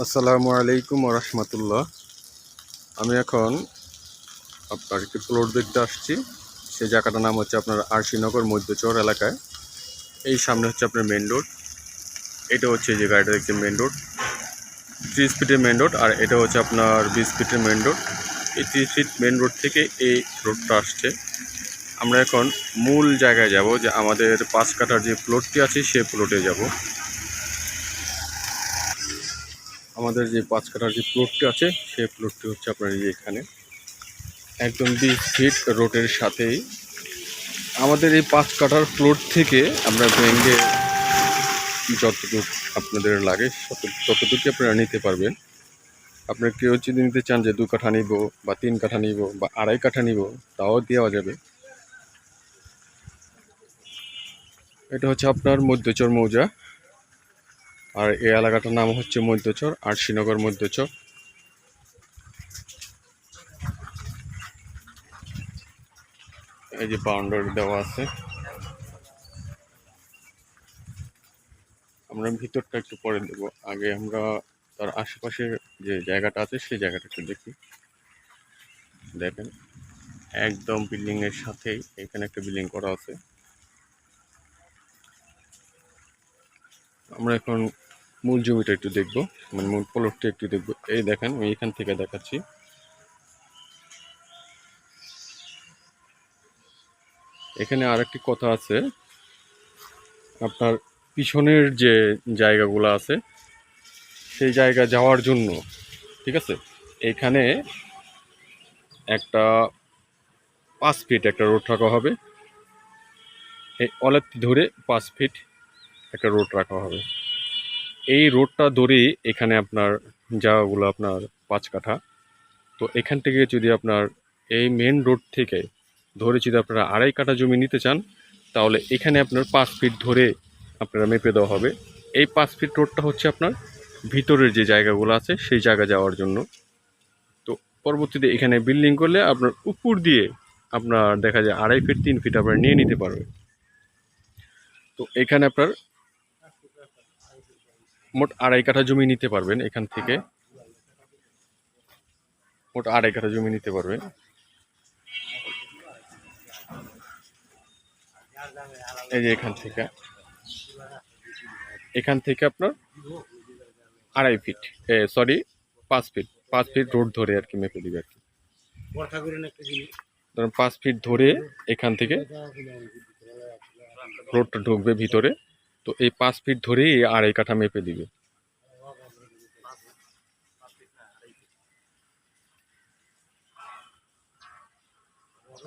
আসসালামু আলাইকুম রহমতুল্লাহ। আমি এখন আপনার একটি প্লট দেখতে আসছি। সেই জায়গাটার নাম হচ্ছে আপনার আরশিনগর মধ্যচর এলাকায়। এই সামনে হচ্ছে আপনার মেন রোড এটা হচ্ছে যে গাড়িটা দেখছে মেন রোড ত্রিশ ফিটের মেন রোড আর এটা হচ্ছে আপনার বিশ ফিটের মেন রোড এই ত্রিশ ফিট মেন রোড থেকে এই রোডটা আসছে। আমরা এখন মূল জায়গায় যাব যে আমাদের পাঁচ কাটার যে প্লটটি আছে সেই প্লটে যাব। আমাদের যে পাঁচ কাঠার যে প্লটটি আছে, সেই প্লটটি হচ্ছে আপনার এখানে। একদম বিশ ফিট রোডের সাথেই। আমাদের এই পাঁচ কাঠার প্লট থেকে আমরা ভেঙ্গে যতটুকু আপনাদের লাগে তত- ততটুকু আপনারা নিতে পারবেন। আপনারা কেউ যদি নিতে চান যে দু কাঠা নিব বা তিন কাঠা নিব বা আড়াই কাঠা নিব, তাও দেওয়া যাবে। এটা হচ্ছে আপনার মধ্যচর মৌজা। আর এই এলাকাটার নাম হচ্ছে মধ্যচর আর শ্রীনগর মধ্যচর। এই যে বাউন্ডারি দেওয়া আছে। আমরা ভিতরটা একটু পরে দেব। আগে আমরা তার আশেপাশের যে জায়গাটা আছে, সেই জায়গাটা একটু দেখি। দেখেন, একদম বিল্ডিং এর সাথেই এখানে একটা বিল্ডিং করা আছে। আমরা এখন মূল জমিটা একটু দেখব মানে মূল প্লটটা একটু দেখব। এই দেখেন, আমি এখান থেকে দেখাচ্ছি। এখানে আর একটি কথা আছে, আপনার পিছনের যে জায়গাগুলো আছে, সেই জায়গা যাওয়ার জন্য, ঠিক আছে? এখানে একটা পাঁচ ফিট একটা রোড রাখা হবে। এই অলাত্তি ধরে পাঁচ ফিট একটা রোড রাখা হবে। এই রোডটা ধরেই এখানে আপনার জায়গাগুলো আপনার পাঁচ কাঠা। তো এখান থেকে যদি আপনার এই মেন রোড থেকে ধরে যদি আপনারা আড়াই কাঠা জমি নিতে চান, তাহলে এখানে আপনার পাঁচ ফিট ধরে আপনারা মেপে দেওয়া হবে। এই পাঁচ ফিট রোডটা হচ্ছে আপনার ভিতরের যে জায়গাগুলো আছে, সেই জায়গা যাওয়ার জন্য। তো পরবর্তীতে এখানে বিল্ডিং করলে আপনার উপর দিয়ে আপনার দেখা যায় আড়াই ফিট তিন ফিট আপনার নিয়ে নিতে পারবে তো এখানে আপনার মোট আড়াই কাঠা জমি নিতে পারবেন এখান থেকে। মোট আড়াই কাঠা জমি নিতে পারবেন। এই যে এখান থেকে। এখান থেকে আপনার আড়াই ফিট। সরি পাঁচ ফিট। পাঁচ ফিট রোড ধরে আর কি মেপে দিবে আর কি। ধরুন পাঁচ ফিট ধরে এখান থেকে রোডটা ঢুকবে ভিতরে। তো এই পাঁচ ফিট ধরেই আড়াই কাঠা মেপে দিবে।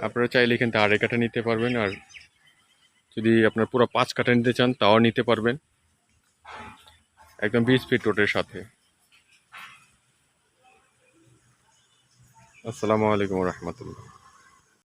আপনারা চাইলে এখান থেকে আড়াই কাঠা নিতে পারবেন, আর যদি আপনার পুরো পাঁচ কাঠা নিতে চান, তাও নিতে পারবেন। একদম বিশ ফিট রোডের সাথে। আসসালামু আলাইকুম রহমতুল্লাহ।